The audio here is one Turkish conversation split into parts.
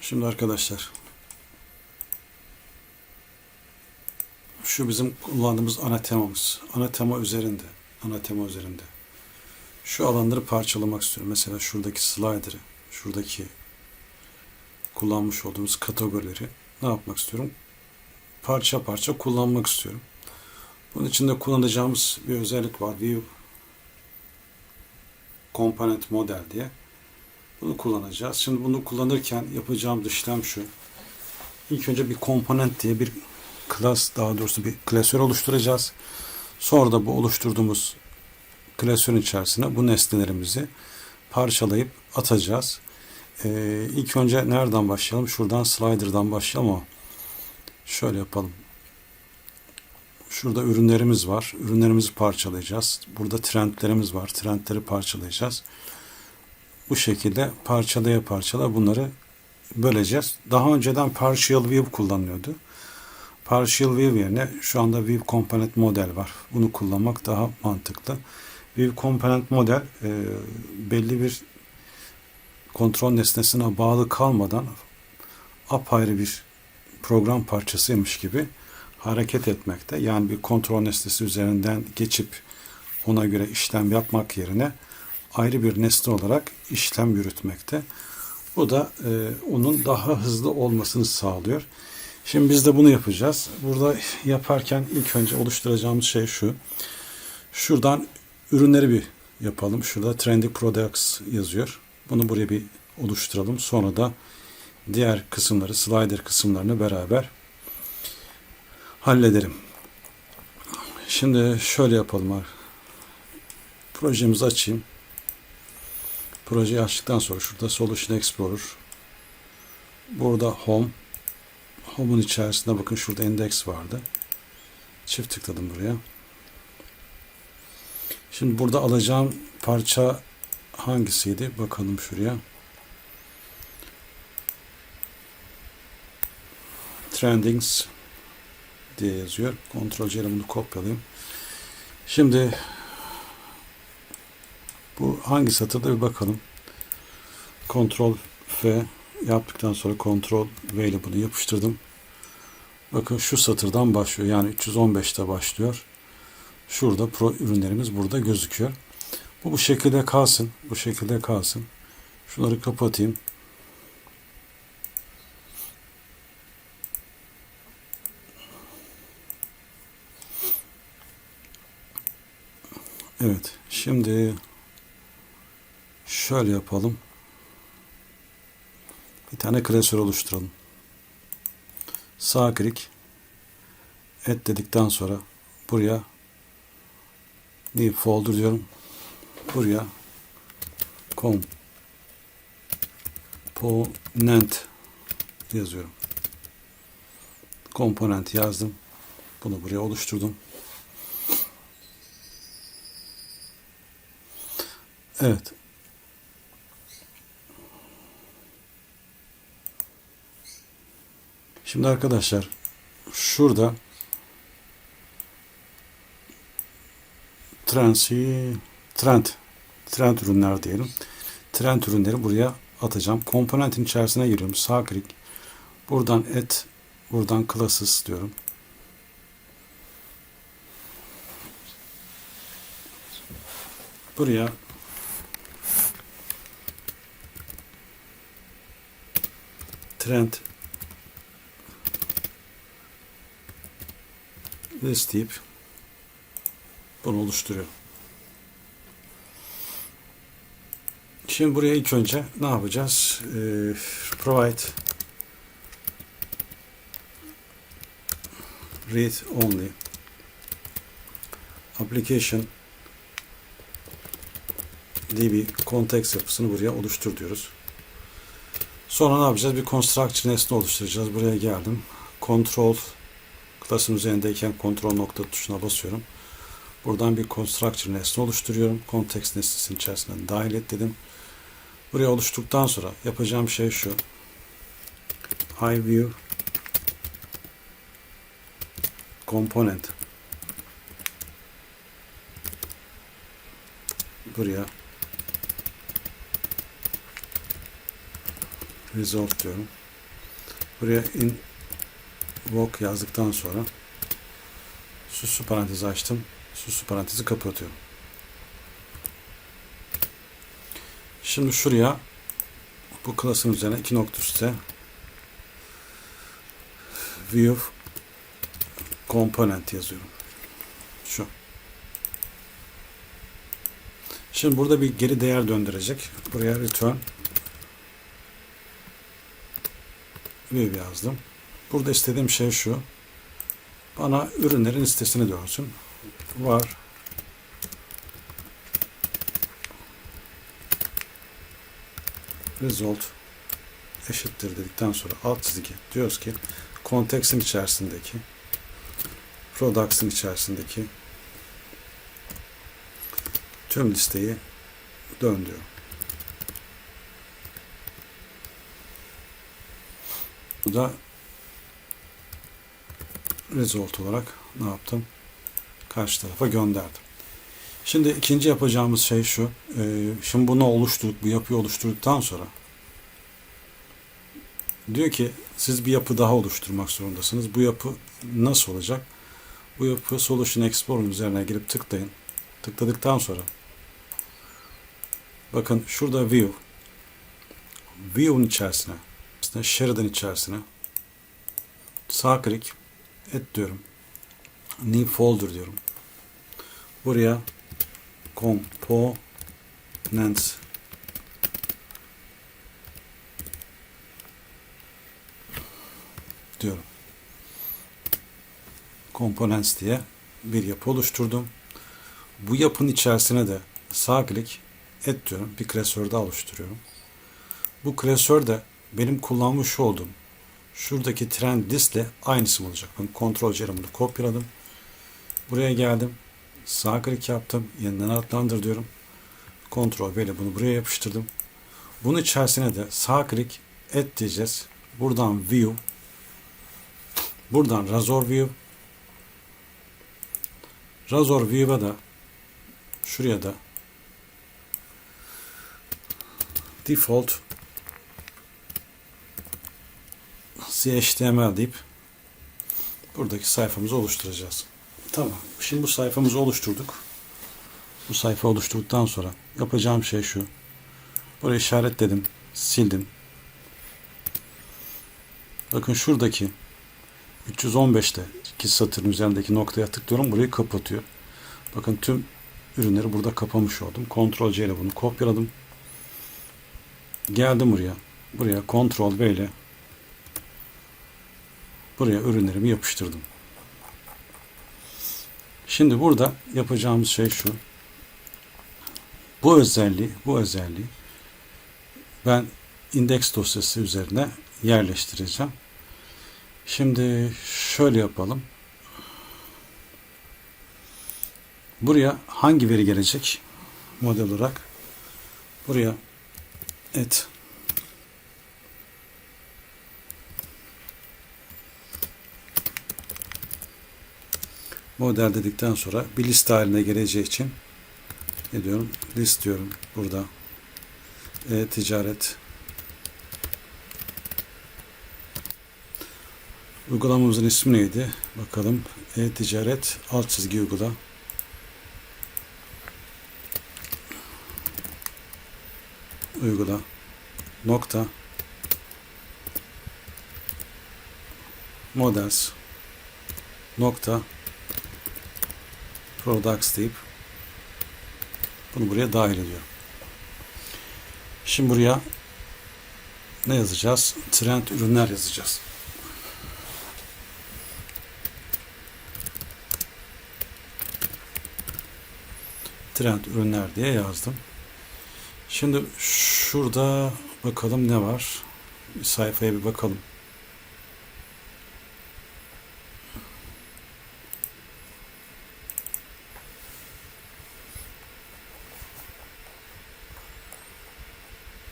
Şimdi arkadaşlar şu bizim kullandığımız ana temamız. Ana tema üzerinde. Ana tema üzerinde. Şu alanları parçalamak istiyorum. Mesela şuradaki slider'ı, şuradaki kullanmış olduğumuz kategorileri ne yapmak istiyorum? Parça parça kullanmak istiyorum. Bunun için de kullanacağımız bir özellik var. View Component Model diye. Bunu kullanacağız. Şimdi bunu kullanırken yapacağımız işlem şu. İlk önce bir komponent diye bir klas, daha doğrusu bir klasör oluşturacağız. Sonra da bu oluşturduğumuz klasörün içerisine bu nesnelerimizi parçalayıp atacağız. Ee, ilk önce nereden başlayalım? Şuradan slider'dan başlayalım ama şöyle yapalım. Şurada ürünlerimiz var. Ürünlerimizi parçalayacağız. Burada trendlerimiz var. Trendleri parçalayacağız. Bu şekilde parçalaya parçala bunları böleceğiz. Daha önceden partial view kullanılıyordu. Partial view yerine şu anda view component model var. Bunu kullanmak daha mantıklı. View component model e, belli bir kontrol nesnesine bağlı kalmadan apayrı bir program parçasıymış gibi hareket etmekte. Yani bir kontrol nesnesi üzerinden geçip ona göre işlem yapmak yerine ayrı bir nesne olarak işlem yürütmekte. Bu da e, onun daha hızlı olmasını sağlıyor. Şimdi biz de bunu yapacağız. Burada yaparken ilk önce oluşturacağımız şey şu. Şuradan ürünleri bir yapalım. Şurada Trendy Products yazıyor. Bunu buraya bir oluşturalım. Sonra da diğer kısımları, slider kısımlarını beraber hallederim. Şimdi şöyle yapalım. Projemizi açayım. Projeyi açtıktan sonra şurada Solution Explorer. Burada Home. Home'un içerisinde bakın şurada Index vardı. Çift tıkladım buraya. Şimdi burada alacağım parça hangisiydi? Bakalım şuraya. Trendings diye yazıyor. Ctrl C ile bunu kopyalayayım. Şimdi bu hangi satırda bir bakalım. Ctrl F yaptıktan sonra Ctrl V ile bunu yapıştırdım. Bakın şu satırdan başlıyor. Yani 315'te başlıyor. Şurada pro ürünlerimiz burada gözüküyor. Bu bu şekilde kalsın. Bu şekilde kalsın. Şunları kapatayım. Evet. Şimdi şöyle yapalım. Bir tane klasör oluşturalım. Sağ klik et dedikten sonra buraya new folder diyorum. Buraya component yazıyorum. Komponent yazdım. Bunu buraya oluşturdum. Evet. Şimdi arkadaşlar şurada Trensi trend trend ürünler diyelim. Trend ürünleri buraya atacağım. Komponentin içerisine giriyorum. Sağ klik. Buradan et buradan classes diyorum. Buraya trend list deyip bunu oluşturuyor. Şimdi buraya ilk önce ne yapacağız? Ee, provide read only application bir context yapısını buraya oluştur diyoruz. Sonra ne yapacağız? Bir constructor nesne oluşturacağız. Buraya geldim. Control klasın üzerindeyken kontrol nokta tuşuna basıyorum. Buradan bir constructor nesne oluşturuyorum. Context nesnesinin içerisine dahil et dedim. Buraya oluşturduktan sonra yapacağım şey şu. High view component buraya result diyorum. Buraya in Vogue yazdıktan sonra süslü parantezi açtım. Süslü parantezi kapatıyorum. Şimdi şuraya bu klasın üzerine iki nokta üstte view component yazıyorum. Şu. Şimdi burada bir geri değer döndürecek. Buraya return view yazdım. Burada istediğim şey şu. Bana ürünlerin listesini dönsün. Var. Result eşittir dedikten sonra alt çizgi diyoruz ki konteksin içerisindeki products'ın içerisindeki tüm listeyi dön diyor. Bu result olarak ne yaptım? Karşı tarafa gönderdim. Şimdi ikinci yapacağımız şey şu. Ee, şimdi bunu oluşturduk, bu yapıyı oluşturduktan sonra diyor ki siz bir yapı daha oluşturmak zorundasınız. Bu yapı nasıl olacak? Bu yapı Solution Explorer'ın üzerine girip tıklayın. Tıkladıktan sonra bakın şurada View View'un içerisine Sheridan içerisine sağ klik et diyorum. New folder diyorum. Buraya components diyorum. Components diye bir yapı oluşturdum. Bu yapının içerisine de sağ klik et diyorum. Bir klasör daha oluşturuyorum. Bu klasör de benim kullanmış olduğum şuradaki trend listle aynısı olacak? Ben kontrol C ile bunu kopyaladım. Buraya geldim. Sağ klik yaptım. Yeniden adlandır diyorum. Kontrol V ile bunu buraya yapıştırdım. Bunun içerisine de sağ klik et diyeceğiz. Buradan view buradan razor view razor view'a da şuraya da default CHTML deyip buradaki sayfamızı oluşturacağız. Tamam. Şimdi bu sayfamızı oluşturduk. Bu sayfa oluşturduktan sonra yapacağım şey şu. Burayı işaretledim. Sildim. Bakın şuradaki 315'te iki satırın üzerindeki noktaya tıklıyorum. Burayı kapatıyor. Bakın tüm ürünleri burada kapamış oldum. Ctrl C ile bunu kopyaladım. Geldim buraya. Buraya Ctrl V ile buraya ürünlerimi yapıştırdım. Şimdi burada yapacağımız şey şu. Bu özelliği, bu özelliği ben indeks dosyası üzerine yerleştireceğim. Şimdi şöyle yapalım. Buraya hangi veri gelecek? Model olarak buraya et model dedikten sonra bir liste haline geleceği için ne diyorum? List diyorum burada. E, ticaret Uygulamamızın ismi neydi? Bakalım. E-ticaret alt çizgi uygula. Uygula. Nokta. Models. Nokta. Products deyip bunu buraya dahil ediyorum. Şimdi buraya ne yazacağız? Trend ürünler yazacağız. Trend ürünler diye yazdım. Şimdi şurada bakalım ne var. Sayfaya bir bakalım.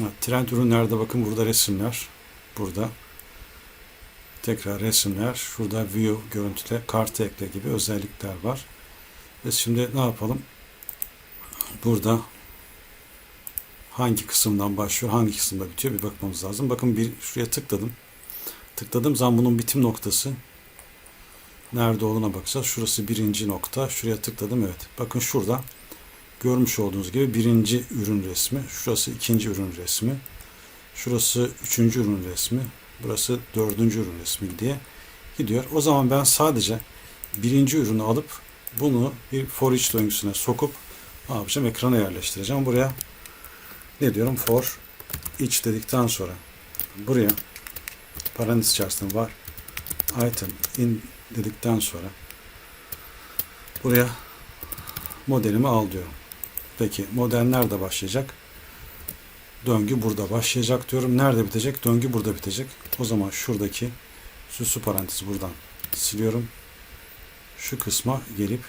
Evet, trend ürünlerde bakın burada resimler. Burada. Tekrar resimler. Şurada view görüntüle, kartı ekle gibi özellikler var. Biz şimdi ne yapalım? Burada hangi kısımdan başlıyor, hangi kısımda bitiyor bir bakmamız lazım. Bakın bir şuraya tıkladım. tıkladığım zaman bunun bitim noktası nerede olduğuna bakacağız. Şurası birinci nokta. Şuraya tıkladım. Evet. Bakın şurada görmüş olduğunuz gibi birinci ürün resmi. Şurası ikinci ürün resmi. Şurası üçüncü ürün resmi. Burası dördüncü ürün resmi diye gidiyor. O zaman ben sadece birinci ürünü alıp bunu bir for each döngüsüne sokup ne yapacağım? Ekrana yerleştireceğim. Buraya ne diyorum? For each dedikten sonra buraya parantez içerisinde var item in dedikten sonra buraya modelimi al diyorum. Peki model nerede başlayacak? Döngü burada başlayacak diyorum. Nerede bitecek? Döngü burada bitecek. O zaman şuradaki süslü parantezi buradan siliyorum. Şu kısma gelip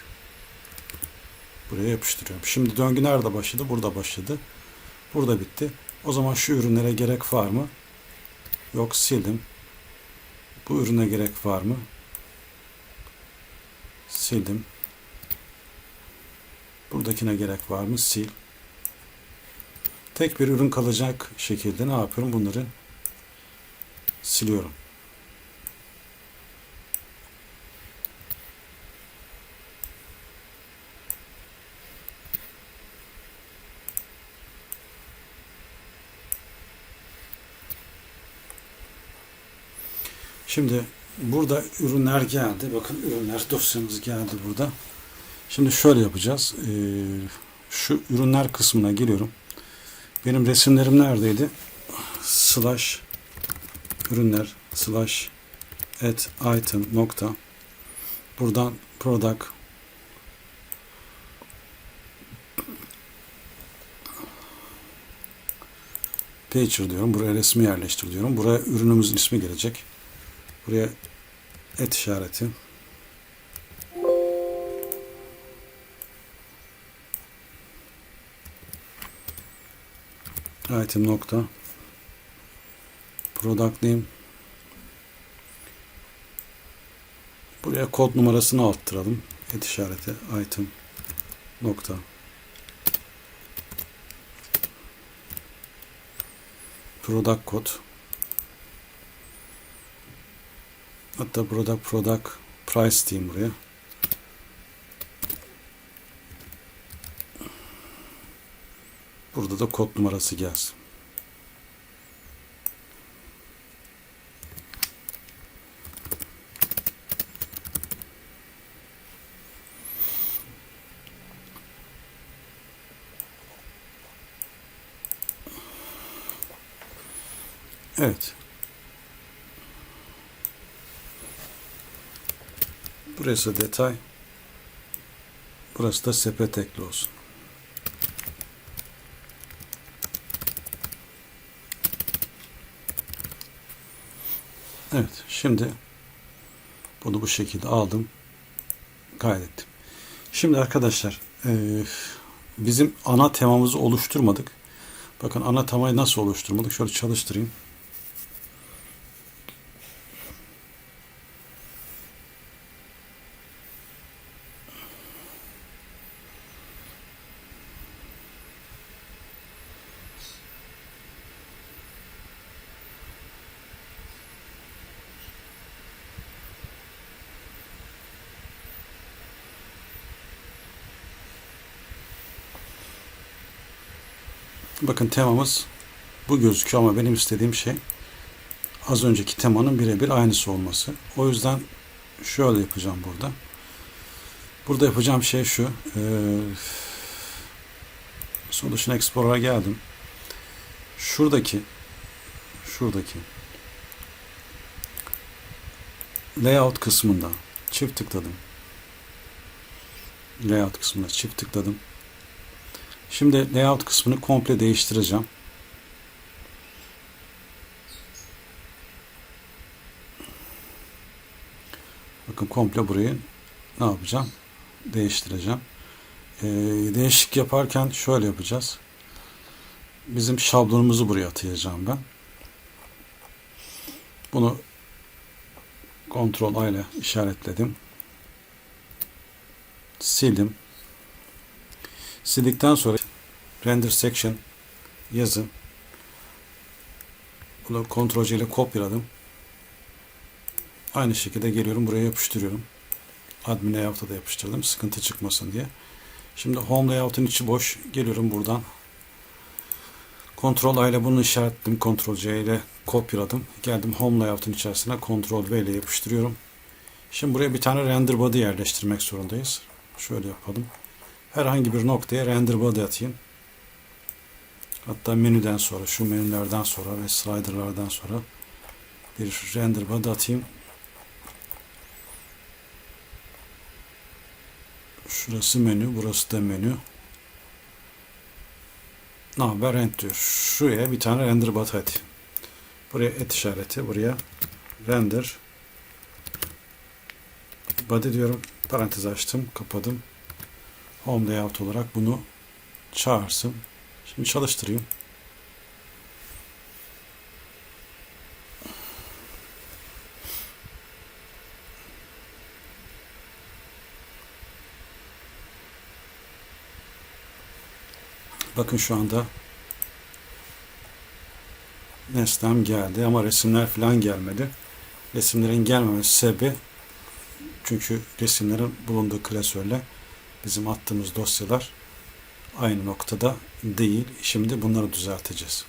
buraya yapıştırıyorum. Şimdi döngü nerede başladı? Burada başladı. Burada bitti. O zaman şu ürünlere gerek var mı? Yok sildim. Bu ürüne gerek var mı? Sildim. Buradakine gerek var mı? Sil. Tek bir ürün kalacak şekilde ne yapıyorum? Bunları siliyorum. Şimdi burada ürünler geldi. Bakın ürünler dosyamız geldi burada. Şimdi şöyle yapacağız. Ee, şu ürünler kısmına geliyorum. Benim resimlerim neredeydi? Slash ürünler slash at item nokta buradan product picture diyorum. Buraya resmi yerleştir diyorum. Buraya ürünümüzün ismi gelecek. Buraya et işareti. Item nokta. Product name. Buraya kod numarasını arttıralım. Et işareti item nokta. Product kod. Hatta product product price diyeyim buraya. Burada da kod numarası gelsin. Evet. Burası detay. Burası da sepet ekli olsun. Evet. Şimdi bunu bu şekilde aldım. Kaydettim. Şimdi arkadaşlar e, bizim ana temamızı oluşturmadık. Bakın ana temayı nasıl oluşturmadık? Şöyle çalıştırayım. Bakın temamız bu gözüküyor ama benim istediğim şey az önceki temanın birebir aynısı olması. O yüzden şöyle yapacağım burada. Burada yapacağım şey şu. E, Solution Explorer'a geldim. Şuradaki şuradaki layout kısmında çift tıkladım. Layout kısmına çift tıkladım. Şimdi layout kısmını komple değiştireceğim. Bakın komple burayı ne yapacağım? Değiştireceğim. Ee, değişik yaparken şöyle yapacağız. Bizim şablonumuzu buraya atayacağım ben. Bunu Ctrl A ile işaretledim. Sildim. Sildikten sonra render section yazın. Bunu Ctrl C ile kopyaladım. Aynı şekilde geliyorum buraya yapıştırıyorum. Admin layout'a da yapıştırdım sıkıntı çıkmasın diye. Şimdi home layout'un içi boş. Geliyorum buradan. Ctrl A ile bunu işaretledim. Ctrl C ile kopyaladım. Geldim home layout'un içerisine Ctrl V ile yapıştırıyorum. Şimdi buraya bir tane render body yerleştirmek zorundayız. Şöyle yapalım. Herhangi bir noktaya render body atayım. Hatta menüden sonra, şu menülerden sonra ve sliderlardan sonra bir render body atayım. Şurası menü, burası da menü. Ne haber rend diyor. Şuraya bir tane render body atayım. Buraya et işareti, buraya render body diyorum. Parantez açtım, kapadım. Home layout olarak bunu çağırsın. Şimdi çalıştırayım. Bakın şu anda nesnem geldi ama resimler falan gelmedi. Resimlerin gelmemesi sebebi çünkü resimlerin bulunduğu klasörle bizim attığımız dosyalar aynı noktada değil. Şimdi bunları düzelteceğiz.